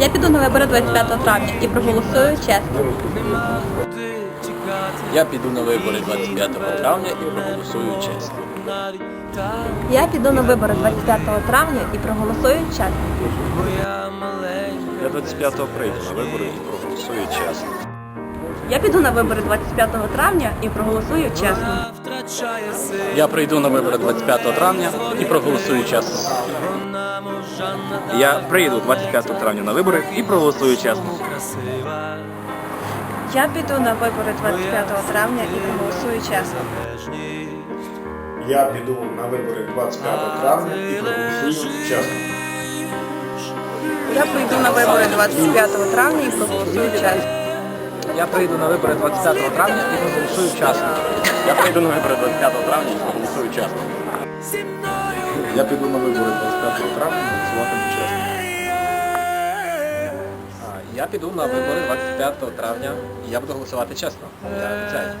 Я піду на вибори 25 травня і проголосую чесно. Я піду на вибори 25 травня і проголосую чесно. Я піду на вибори 25 травня і проголосую чесно. Я 25-го прийду на вибори і проголосую чесно. Я піду на вибори 25 травня і проголосую чесно. Я прийду на вибори 25 травня і проголосую чесно. Я прийду 25 травня на вибори і проголосую чесно. Я піду на вибори 25 травня і проголосую чесно. Я піду на вибори 25 травня і проголосую чесно. Я прийду на вибори 25 травня і проголосую чесно. Я прийду на вибори 25 травня і проголосую чесно. Я прийду на вибори 25 травня і проголосую чесно. Я піду на вибори 25 травня голосуватиму чесно. Я піду на вибори 25 травня і я буду голосувати чесно. Я обіцяю.